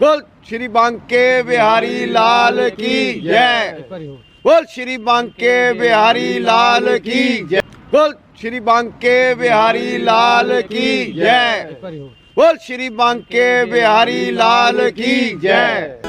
बोल श्री बांके बिहारी लाल की जय बोल श्री बांके बिहारी लाल की जय बोल श्री बांके बिहारी लाल की जय बोल श्री बांके बिहारी लाल की जय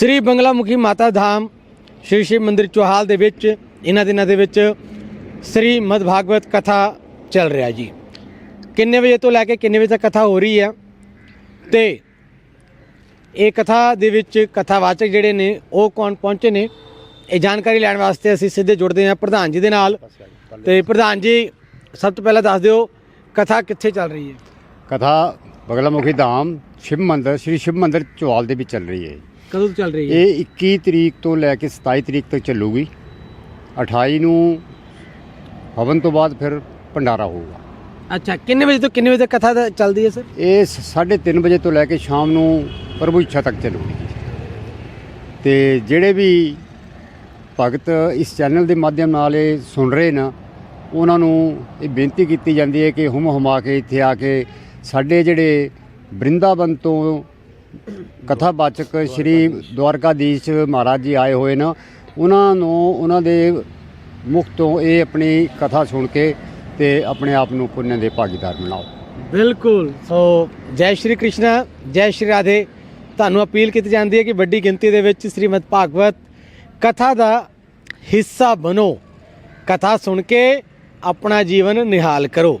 ਸ੍ਰੀ ਬੰਗਲਾ ਮੁਖੀ ਮਾਤਾ ਧਾਮ ਸ਼੍ਰੀ ਸ਼ਿਵ ਮੰਦਿਰ ਚੋਹਾਲ ਦੇ ਵਿੱਚ ਇਹਨਾਂ ਦਿਨਾਂ ਦੇ ਵਿੱਚ ਸ੍ਰੀ ਮਦ ਭਾਗਵਤ ਕਥਾ ਚੱਲ ਰਿਹਾ ਜੀ। ਕਿੰਨੇ ਵਜੇ ਤੋਂ ਲੈ ਕੇ ਕਿੰਨੇ ਵਜੇ ਤੱਕ ਕਥਾ ਹੋ ਰਹੀ ਹੈ? ਤੇ ਇਹ ਕਥਾ ਦੇ ਵਿੱਚ ਕਥਾਵਾਚਕ ਜਿਹੜੇ ਨੇ, ਉਹ ਕੌਣ ਪਹੁੰਚੇ ਨੇ? ਇਹ ਜਾਣਕਾਰੀ ਲੈਣ ਵਾਸਤੇ ਅਸੀਂ ਸਿੱਧੇ ਜੁੜਦੇ ਹਾਂ ਪ੍ਰਧਾਨ ਜੀ ਦੇ ਨਾਲ। ਤੇ ਪ੍ਰਧਾਨ ਜੀ, ਸਭ ਤੋਂ ਪਹਿਲਾਂ ਦੱਸ ਦਿਓ, ਕਥਾ ਕਿੱਥੇ ਚੱਲ ਰਹੀ ਹੈ? ਕਥਾ ਬਗਲਾਮੁਖੀ ਧਾਮ ਸ਼ਿਵ ਮੰਦਰ, ਸ੍ਰੀ ਸ਼ਿਵ ਮੰਦਰ ਚੌਹਾਲ ਦੇ ਵਿੱਚ ਚੱਲ ਰਹੀ ਹੈ। ਕਦੋਂ ਤੋਂ ਚੱਲ ਰਹੀ ਹੈ? ਇਹ 21 ਤਰੀਕ ਤੋਂ ਲੈ ਕੇ 27 ਤਰੀਕ ਤੱਕ ਚੱਲੂਗੀ। 28 ਨੂੰ ਹਵਨ ਤੋਂ ਬਾਅਦ ਫਿਰ ਭੰਡਾਰਾ ਹੋਊਗਾ। ਅੱਛਾ ਕਿੰਨੇ ਵਜੇ ਤੋਂ ਕਿੰਨੇ ਵਜੇ ਤੱਕ ਕਥਾ ਦਾ- ਚੱਲਦੀ ਹੈ ਸਰ? ਇਹ 3:30 ਵਜੇ ਤੋਂ ਲੈ ਕੇ ਸ਼ਾਮ ਨੂੰ ਪ੍ਰਭੂ ਇੱਛਾ ਤੱਕ ਚੱਲੂਗੀ। ਤੇ ਜਿਹੜੇ ਵੀ ਭਗਤ ਇਸ ਚੈਨਲ ਦੇ ਮਾਧਿਅਮ ਨਾਲ ਇਹ ਸੁਣ ਰਹੇ ਨੇ ਉਹਨਾਂ ਨੂੰ ਇਹ ਬੇਨਤੀ ਕੀਤੀ ਜਾਂਦੀ ਹੈ ਕਿ ਹੁਮ ਹੁਮਾ ਕੇ ਇੱਥੇ ਆ ਕੇ ਸਾਡੇ ਜਿਹੜੇ ਬ੍ਰਿੰਦਾਵਨ ਤੋਂ ਕਥਾਵਾਚਕ ਸ਼੍ਰੀ ਦਵਾਰਕਾਧੀਸ਼ ਮਹਾਰਾਜ ਜੀ ਆਏ ਹੋਏ ਨੇ। ਉਹਨਾਂ ਨੂੰ, ਉਹਨਾਂ ਦੇ ਮੁਖ ਤੋਂ ਇਹ ਆਪਣੀ ਕਥਾ ਸੁਣ ਕੇ ਤੇ ਆਪਣੇ ਆਪ ਨੂੰ ਪੁੰਨ ਦੇ ਭਾਗੀਦਾਰ ਬਣਾਓ। ਬਿਲਕੁਲ। ਸੋ ਜੈ ਸ਼੍ਰੀ ਕ੍ਰਿਸ਼ਨਾ, ਜੈ ਸ਼੍ਰੀ ਰਾਧੇ। ਤੁਹਾਨੂੰ ਅਪੀਲ ਕੀਤੀ ਜਾਂਦੀ ਹੈ ਕਿ ਵੱਡੀ ਗਿਣਤੀ ਦੇ ਵਿੱਚ ਸ੍ਰੀਮਦ ਭਾਗਵਤ ਕਥਾ ਦਾ ਹਿੱਸਾ ਬਣੋ ਕਥਾ ਸੁਣ ਕੇ ਆਪਣਾ ਜੀਵਨ ਨਿਹਾਲ ਕਰੋ।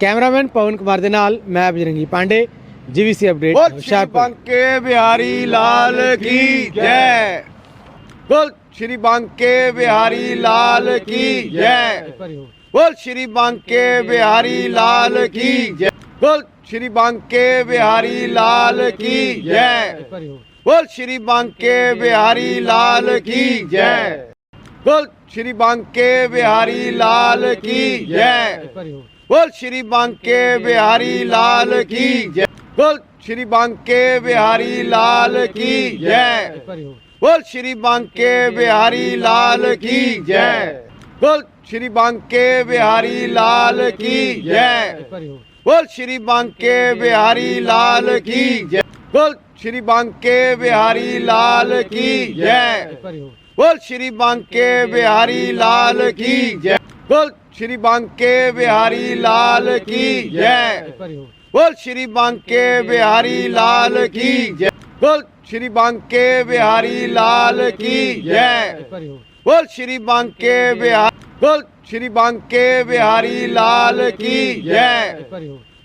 ਕੈਮਰਾਮੈਨ ਪਵਨ ਕੁਮਾਰ ਦੇ ਨਾਲ, ਮੈਂ Bajrangi Pandey. G B C update کے بہاری لال کی جے۔ بول شری بانک کے بہاری لال کی جے۔ بول شری بانک کے بہاری لال کی جے۔ بول شری بانک کے بہاری لال کی جے۔ بول شری بانک کے بہاری لال کی جے۔ بول شری بانک کے بہاری لال کی جے۔ بول شری بانک کے بہاری لال کی جے۔ ਬੋਲ ਸ਼੍ਰੀ ਬਾਂਕੇ ਬਿਹਾਰੀ ਲਾਲ ਕੀ ਜੈ? ਬੋਲ ਸ਼੍ਰੀ ਬਾਂਕੇ ਬਿਹਾਰੀ ਲਾਲ ਕੀ ਜੈ? ਬੋਲ ਸ਼੍ਰੀ ਬਾਂਕੇ ਬਿਹਾਰੀ ਲਾਲ ਕੀ ਜੈ? ਬੋਲ ਸ਼੍ਰੀ ਬਾਂਕੇ ਬਿਹਾਰੀ ਲਾਲ ਕੀ ਜੈ? ਬੋਲ ਸ਼੍ਰੀ ਬਾਂਕੇ ਬਿਹਾਰੀ ਲਾਲ ਕੀ ਜੈ? ਬੋਲ ਸ਼੍ਰੀ ਬਾਂਕੇ ਬਿਹਾਰੀ ਲਾਲ ਕੀ ਜੈ? ਬੋਲ ਸ਼੍ਰੀ ਬਾਂਕੇ ਬਿਹਾਰੀ ਲਾਲ ਕੀ ਜੈ? बोल श्री बांके बिहारी लाल की जय बोल श्री बांके बिहारी लाल की जय बोल श्री बांके बिहार बोल श्री बांके बिहारी लाल की जय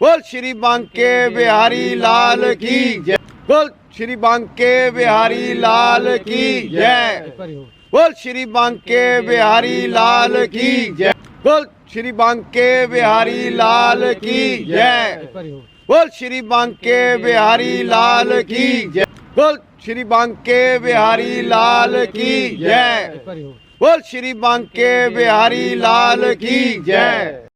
बोल श्री बांके बिहारी लाल की जय बोल श्री बांके बिहारी लाल की जय बोल श्री बांके बिहारी लाल की जय बोल श्री बांके बिहारी लाल की जय बोल श्री बांके बिहारी लाल की जय बोल श्री बांके बिहारी लाल की जय बोल श्री बांके बिहारी लाल की जय